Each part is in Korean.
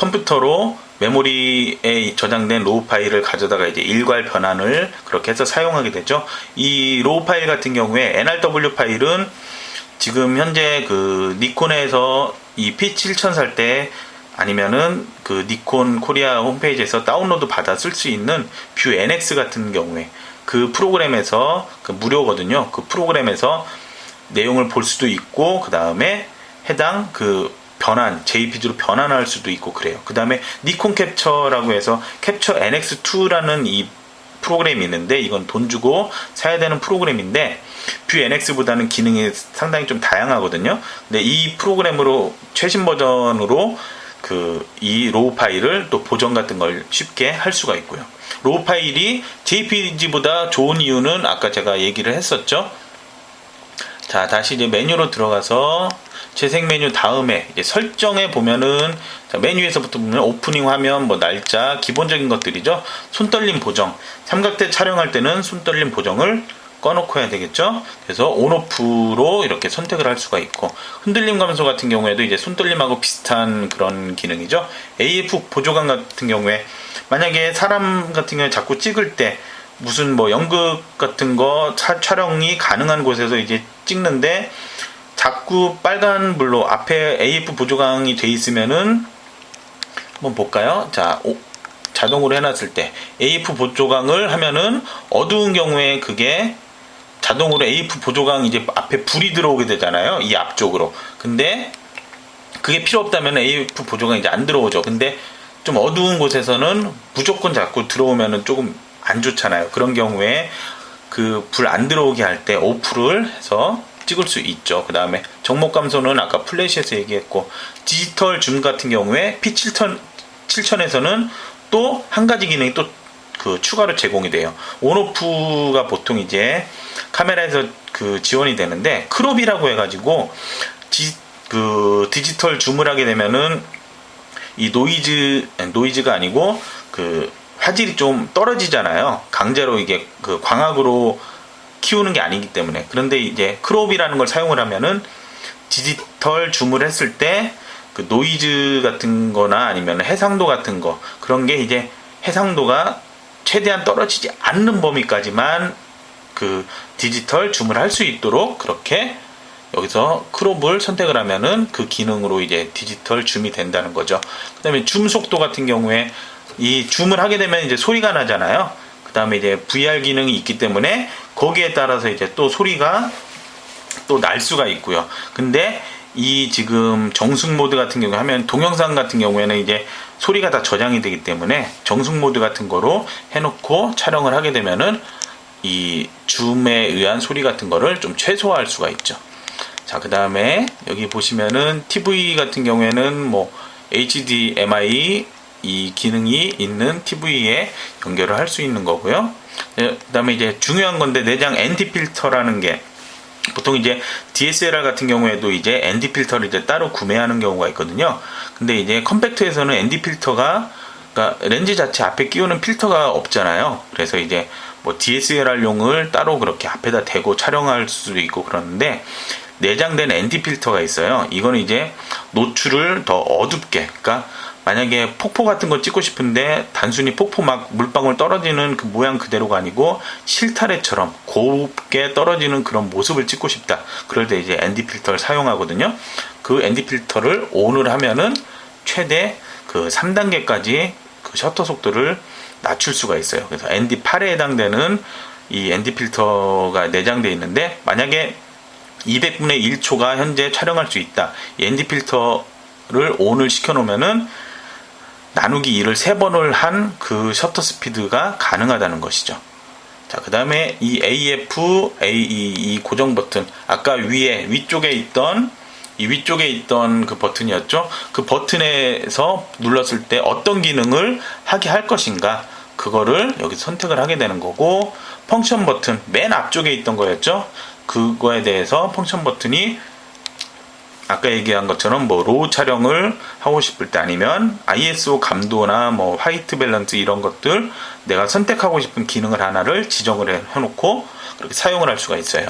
컴퓨터로 메모리에 저장된 로우 파일을 가져다가 이제 일괄 변환을 그렇게 해서 사용하게 되죠. 이 로우 파일 같은 경우에 NRW 파일은 지금 현재 그 니콘에서 이 P7000 살 때 아니면은 그 니콘 코리아 홈페이지에서 다운로드 받아 쓸 수 있는 뷰 NX 같은 경우에 그 프로그램에서 그 무료거든요. 그 프로그램에서 내용을 볼 수도 있고 그 다음에 해당 그 변환 JPG로 변환할 수도 있고 그래요. 그 다음에 니콘 캡처라고 해서 캡처 NX2라는 이 프로그램이 있는데 이건 돈 주고 사야 되는 프로그램인데 뷰 NX보다는 기능이 상당히 좀 다양하거든요. 근데 이 프로그램으로 최신 버전으로 그 이 로우 파일을 또 보정 같은 걸 쉽게 할 수가 있고요. 로우 파일이 JPG보다 좋은 이유는 아까 제가 얘기를 했었죠. 자, 다시 이제 메뉴로 들어가서 재생 메뉴 다음에 설정에 보면은 자, 메뉴에서부터 보면 오프닝 화면, 뭐 날짜, 기본적인 것들이죠. 손떨림 보정. 삼각대 촬영할 때는 손떨림 보정을 꺼놓고 해야 되겠죠. 그래서 온오프로 이렇게 선택을 할 수가 있고 흔들림 감소 같은 경우에도 이제 손떨림하고 비슷한 그런 기능이죠. AF 보조감 같은 경우에 만약에 사람 같은 경우에 자꾸 찍을 때 무슨 뭐 연극 같은 거 차, 촬영이 가능한 곳에서 이제 찍는데 자꾸 빨간 불로 앞에 AF 보조광이 돼 있으면은 한번 볼까요? 자, 오, 자동으로 해놨을 때 AF 보조광을 하면은 어두운 경우에 그게 자동으로 AF 보조광 이제 앞에 불이 들어오게 되잖아요. 이 앞쪽으로. 근데 그게 필요 없다면 AF 보조광 이제 안 들어오죠. 근데 좀 어두운 곳에서는 무조건 자꾸 들어오면은 조금 안 좋잖아요. 그런 경우에 그 불 안 들어오게 할 때 오프를 해서 찍을 수 있죠. 그 다음에 정목 감소는 아까 플래시에서 얘기했고 디지털 줌 같은 경우에 P7000 7000에서는 또 한 가지 기능이 또 그 추가로 제공이 돼요. 온오프가 보통 이제 카메라에서 그 지원이 되는데 크롭이라고 해가지고 지, 그 디지털 줌을 하게 되면은 이 노이즈 노이즈가 아니고 그 화질이 좀 떨어지잖아요. 강제로 이게 그 광학으로 키우는 게 아니기 때문에. 그런데 이제 크롭이라는 걸 사용을 하면은 디지털 줌을 했을 때 그 노이즈 같은 거나 아니면 해상도 같은 거 그런 게 이제 해상도가 최대한 떨어지지 않는 범위까지만 그 디지털 줌을 할 수 있도록 그렇게 여기서 크롭을 선택을 하면은 그 기능으로 이제 디지털 줌이 된다는 거죠. 그 다음에 줌 속도 같은 경우에 이 줌을 하게 되면 이제 소리가 나잖아요. 그 다음에 이제 VR 기능이 있기 때문에 거기에 따라서 이제 또 소리가 또 날 수가 있고요. 근데 이 지금 정숙 모드 같은 경우 하면 동영상 같은 경우에는 이제 소리가 다 저장이 되기 때문에 정숙 모드 같은 거로 해놓고 촬영을 하게 되면은 이 줌에 의한 소리 같은 거를 좀 최소화할 수가 있죠. 자, 그 다음에 여기 보시면은 TV 같은 경우에는 뭐 HDMI 이 기능이 있는 TV에 연결을 할 수 있는 거고요. 그 다음에 이제 중요한 건데 내장 ND 필터라는 게 보통 이제 DSLR 같은 경우에도 이제 ND 필터를 이제 따로 구매하는 경우가 있거든요. 근데 이제 컴팩트에서는 ND 필터가 그러니까 렌즈 자체 앞에 끼우는 필터가 없잖아요. 그래서 이제 뭐 DSLR용을 따로 그렇게 앞에다 대고 촬영할 수도 있고 그러는데 내장된 ND 필터가 있어요. 이거는 이제 노출을 더 어둡게, 그러니까 만약에 폭포 같은 거 찍고 싶은데 단순히 폭포 막 물방울 떨어지는 그 모양 그대로가 아니고 실타래처럼 곱게 떨어지는 그런 모습을 찍고 싶다. 그럴 때 이제 ND 필터를 사용하거든요. 그 ND 필터를 ON을 하면은 최대 그 3단계까지 그 셔터 속도를 낮출 수가 있어요. 그래서 ND8에 해당되는 이 ND 필터가 내장되어 있는데 만약에 200분의 1초가 현재 촬영할 수 있다. 이 ND 필터를 ON을 시켜 놓으면은 나누기 2를 3번을 한 그 셔터 스피드가 가능하다는 것이죠. 자, 그 다음에 이 AF, AE, 이 고정 버튼, 아까 위에, 위쪽에 있던, 이 위쪽에 있던 그 버튼이었죠. 그 버튼에서 눌렀을 때 어떤 기능을 하게 할 것인가, 그거를 여기 선택을 하게 되는 거고, 펑션 버튼, 맨 앞쪽에 있던 거였죠. 그거에 대해서 펑션 버튼이 아까 얘기한 것처럼 뭐 로우 촬영을 하고 싶을 때 아니면 ISO 감도나 뭐 화이트 밸런스 이런 것들 내가 선택하고 싶은 기능을 하나를 지정을 해놓고 그렇게 사용을 할 수가 있어요.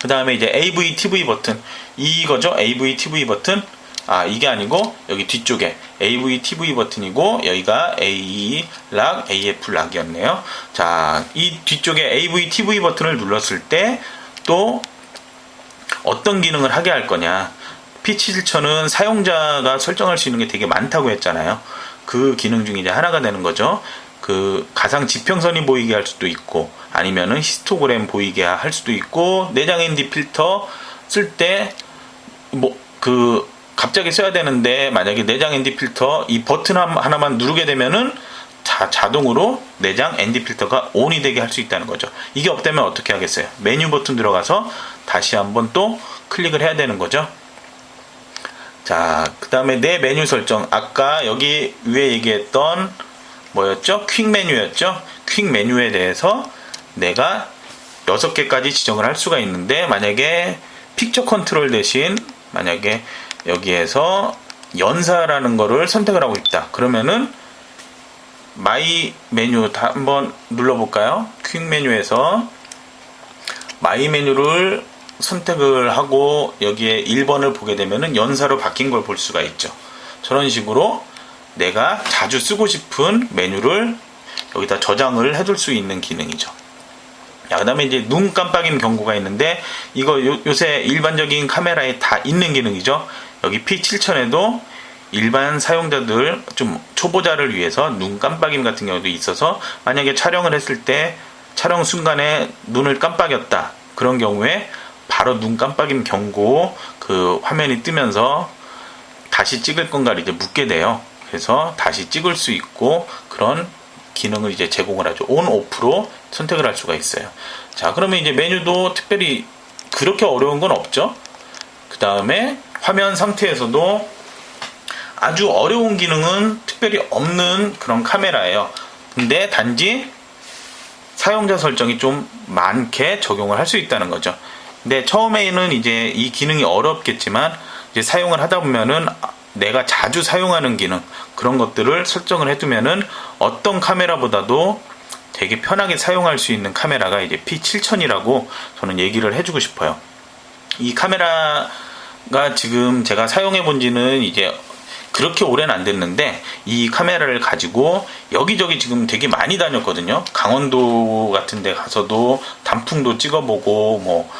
그 다음에 이제 AV, TV 버튼 이거죠. AV, TV 버튼 아 이게 아니고 여기 뒤쪽에 AV, TV 버튼이고 여기가 AE 락, AF 락이었네요. 자, 이 뒤쪽에 AV, TV 버튼을 눌렀을 때 또 어떤 기능을 하게 할 거냐. P770은 사용자가 설정할 수 있는 게 되게 많다고 했잖아요. 그 기능 중에 이제 하나가 되는 거죠. 그 가상 지평선이 보이게 할 수도 있고 아니면은 히스토그램 보이게 할 수도 있고 내장 ND 필터 쓸 때 뭐 그 갑자기 써야 되는데 만약에 내장 ND 필터 이 버튼 하나만 누르게 되면은 자, 자동으로 내장 ND 필터가 ON이 되게 할 수 있다는 거죠. 이게 없다면 어떻게 하겠어요? 메뉴 버튼 들어가서 다시 한번 또 클릭을 해야 되는 거죠. 자, 그 다음에 내 메뉴 설정. 아까 여기 위에 얘기했던 뭐였죠? 퀵 메뉴였죠? 퀵 메뉴에 대해서 내가 6개까지 지정을 할 수가 있는데 만약에 픽처 컨트롤 대신 만약에 여기에서 연사라는 거를 선택을 하고 있다. 그러면은 마이 메뉴 다 한번 눌러볼까요? 퀵 메뉴에서 마이 메뉴를 선택을 하고 여기에 1번을 보게 되면은 연사로 바뀐 걸 볼 수가 있죠. 저런 식으로 내가 자주 쓰고 싶은 메뉴를 여기다 저장을 해둘 수 있는 기능이죠. 그 다음에 이제 눈 깜빡임 경고가 있는데 이거 요, 요새 일반적인 카메라에 다 있는 기능이죠. 여기 P7000에도 일반 사용자들 좀 초보자를 위해서 눈 깜빡임 같은 경우도 있어서 만약에 촬영을 했을 때 촬영 순간에 눈을 깜빡였다 그런 경우에 바로 눈 깜빡임 경고 그 화면이 뜨면서 다시 찍을 건가를 이제 묻게 돼요. 그래서 다시 찍을 수 있고 그런 기능을 이제 제공을 하죠. 온 오프로 선택을 할 수가 있어요. 자, 그러면 이제 메뉴도 특별히 그렇게 어려운 건 없죠. 그 다음에 화면 상태에서도 아주 어려운 기능은 특별히 없는 그런 카메라예요. 근데 단지 사용자 설정이 좀 많게 적용을 할 수 있다는 거죠. 근데 처음에는 이제 이 기능이 어렵겠지만 이제 사용을 하다 보면은 내가 자주 사용하는 기능 그런 것들을 설정을 해두면은 어떤 카메라보다도 되게 편하게 사용할 수 있는 카메라가 이제 P7000이라고 저는 얘기를 해주고 싶어요. 이 카메라가 지금 제가 사용해 본 지는 이제 그렇게 오래는 안 됐는데 이 카메라를 가지고 여기저기 지금 되게 많이 다녔거든요. 강원도 같은 데 가서도 단풍도 찍어보고 뭐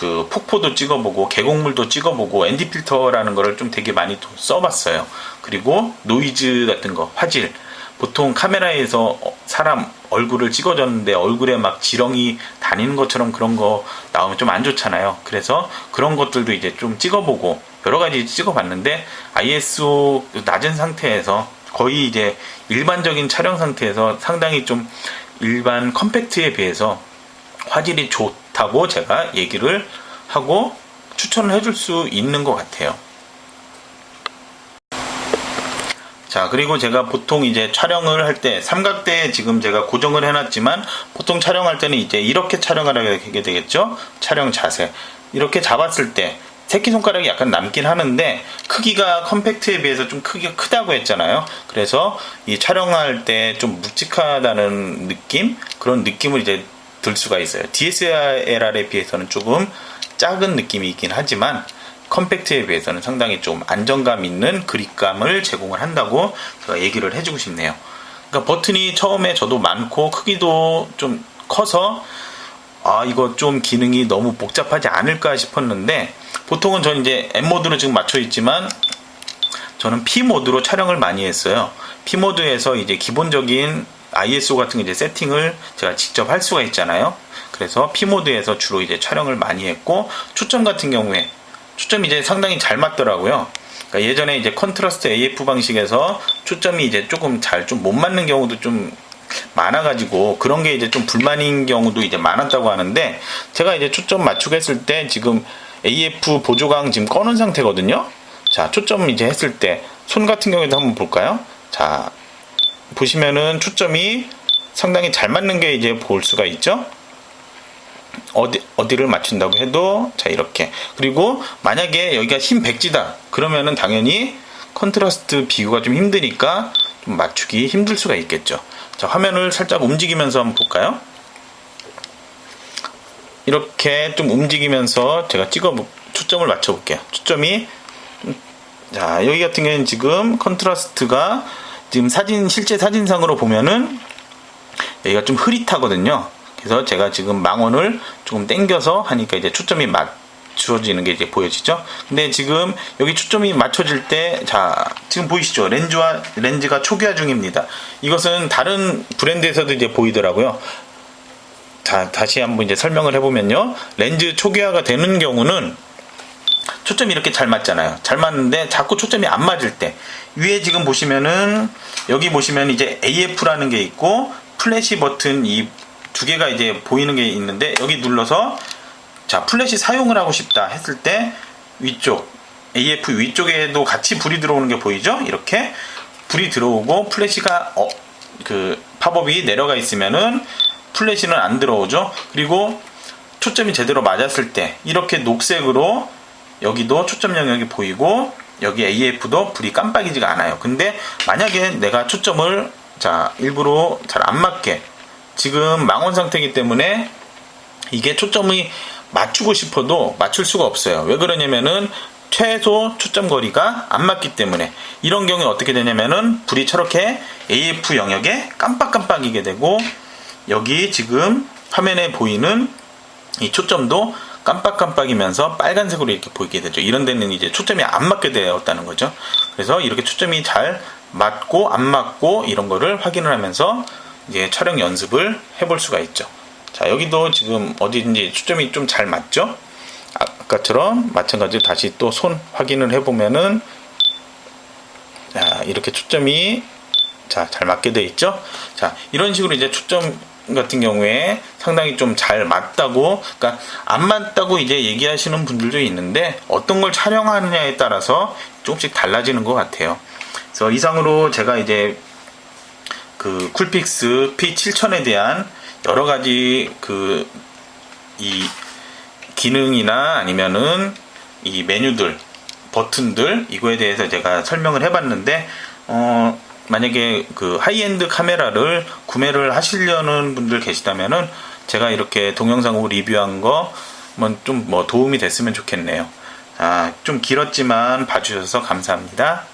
그 폭포도 찍어보고 계곡물도 찍어보고 ND 필터라는 거를 좀 되게 많이 써봤어요. 그리고 노이즈 같은 거, 화질. 보통 카메라에서 사람 얼굴을 찍어줬는데 얼굴에 막 지렁이 다니는 것처럼 그런 거 나오면 좀 안 좋잖아요. 그래서 그런 것들도 이제 좀 찍어보고 여러 가지 찍어봤는데 ISO 낮은 상태에서 거의 이제 일반적인 촬영 상태에서 상당히 좀 일반 컴팩트에 비해서 화질이 좋 다고 제가 얘기를 하고 추천을 해줄 수 있는 것 같아요. 자, 그리고 제가 보통 이제 촬영을 할 때 삼각대 지금 제가 고정을 해놨지만 보통 촬영할 때는 이제 이렇게 촬영을 하게 되겠죠? 촬영 자세. 이렇게 잡았을 때 새끼손가락이 약간 남긴 하는데 크기가 컴팩트에 비해서 좀 크기가 크다고 했잖아요. 그래서 이 촬영할 때 좀 묵직하다는 느낌? 그런 느낌을 이제 들 수가 있어요. DSLR에 비해서는 조금 작은 느낌이 있긴 하지만 컴팩트에 비해서는 상당히 좀 안정감 있는 그립감을 제공을 한다고 제가 얘기를 해주고 싶네요. 그러니까 버튼이 처음에 저도 많고 크기도 좀 커서 아 이거 좀 기능이 너무 복잡하지 않을까 싶었는데 보통은 저는 이제 M 모드로 지금 맞춰 있지만 저는 P 모드로 촬영을 많이 했어요. P 모드에서 이제 기본적인 ISO 같은 거 이제 세팅을 제가 직접 할 수가 있잖아요. 그래서 P 모드에서 주로 이제 촬영을 많이 했고 초점 같은 경우에 초점이 이제 상당히 잘 맞더라고요. 그러니까 예전에 이제 컨트라스트 AF 방식에서 초점이 이제 조금 잘 좀 못 맞는 경우도 좀 많아가지고 그런 게 이제 좀 불만인 경우도 이제 많았다고 하는데 제가 이제 초점 맞추고 했을 때 지금 AF 보조강 지금 꺼놓은 상태거든요. 자, 초점 이제 했을 때 손 같은 경우에도 한번 볼까요? 자, 보시면은 초점이 상당히 잘 맞는 게 이제 볼 수가 있죠. 어디, 어디를 맞춘다고 해도 자 이렇게. 그리고 만약에 여기가 흰 백지다. 그러면은 당연히 컨트라스트 비교가 좀 힘드니까 좀 맞추기 힘들 수가 있겠죠. 자 화면을 살짝 움직이면서 한번 볼까요? 이렇게 좀 움직이면서 제가 찍어 초점을 맞춰 볼게요. 초점이 자, 여기 같은 경우는 지금 컨트라스트가 지금 사진, 실제 사진상으로 보면은 여기가 좀 흐릿하거든요. 그래서 제가 지금 망원을 조금 당겨서 하니까 이제 초점이 맞춰지는 게 이제 보여지죠. 근데 지금 여기 초점이 맞춰질 때, 자, 지금 보이시죠? 렌즈와, 렌즈가 초기화 중입니다. 이것은 다른 브랜드에서도 이제 보이더라고요. 자, 다시 한번 이제 설명을 해보면요. 렌즈 초기화가 되는 경우는 초점이 이렇게 잘 맞잖아요. 잘 맞는데 자꾸 초점이 안 맞을 때 위에 지금 보시면은 여기 보시면 이제 AF라는 게 있고 플래시 버튼 이 두 개가 이제 보이는 게 있는데 여기 눌러서 자 플래시 사용을 하고 싶다 했을 때 위쪽 AF 위쪽에도 같이 불이 들어오는 게 보이죠? 이렇게 불이 들어오고 플래시가 어, 그 팝업이 내려가 있으면은 플래시는 안 들어오죠. 그리고 초점이 제대로 맞았을 때 이렇게 녹색으로 여기도 초점 영역이 보이고 여기 AF도 불이 깜빡이지가 않아요. 근데 만약에 내가 초점을 자 일부러 잘 안 맞게 지금 망원 상태이기 때문에 이게 초점이 맞추고 싶어도 맞출 수가 없어요. 왜 그러냐면은 최소 초점 거리가 안 맞기 때문에 이런 경우에 어떻게 되냐면은 불이 저렇게 AF 영역에 깜빡깜빡이게 되고 여기 지금 화면에 보이는 이 초점도 깜빡깜빡이면서 빨간색으로 이렇게 보이게 되죠. 이런 데는 이제 초점이 안 맞게 되었다는 거죠. 그래서 이렇게 초점이 잘 맞고 안 맞고 이런 거를 확인을 하면서 이제 촬영 연습을 해볼 수가 있죠. 자, 여기도 지금 어디든지 초점이 좀 잘 맞죠? 아까처럼 마찬가지로 다시 또 손 확인을 해보면은 자, 이렇게 초점이 자, 잘 맞게 돼 있죠? 자, 이런 식으로 이제 초점 같은 경우에 상당히 좀 잘 맞다고, 그러니까 안 맞다고 이제 얘기하시는 분들도 있는데 어떤 걸 촬영하느냐에 따라서 조금씩 달라지는 것 같아요. 그래서 이상으로 제가 이제 그 쿨픽스 P7000에 대한 여러 가지 그 이 기능이나 아니면은 이 메뉴들, 버튼들 이거에 대해서 제가 설명을 해봤는데 어 만약에 그 하이엔드 카메라를 구매를 하시려는 분들 계시다면은 제가 이렇게 동영상으로 리뷰한 거 좀뭐 도움이 됐으면 좋겠네요. 아, 좀 길었지만 봐주셔서 감사합니다.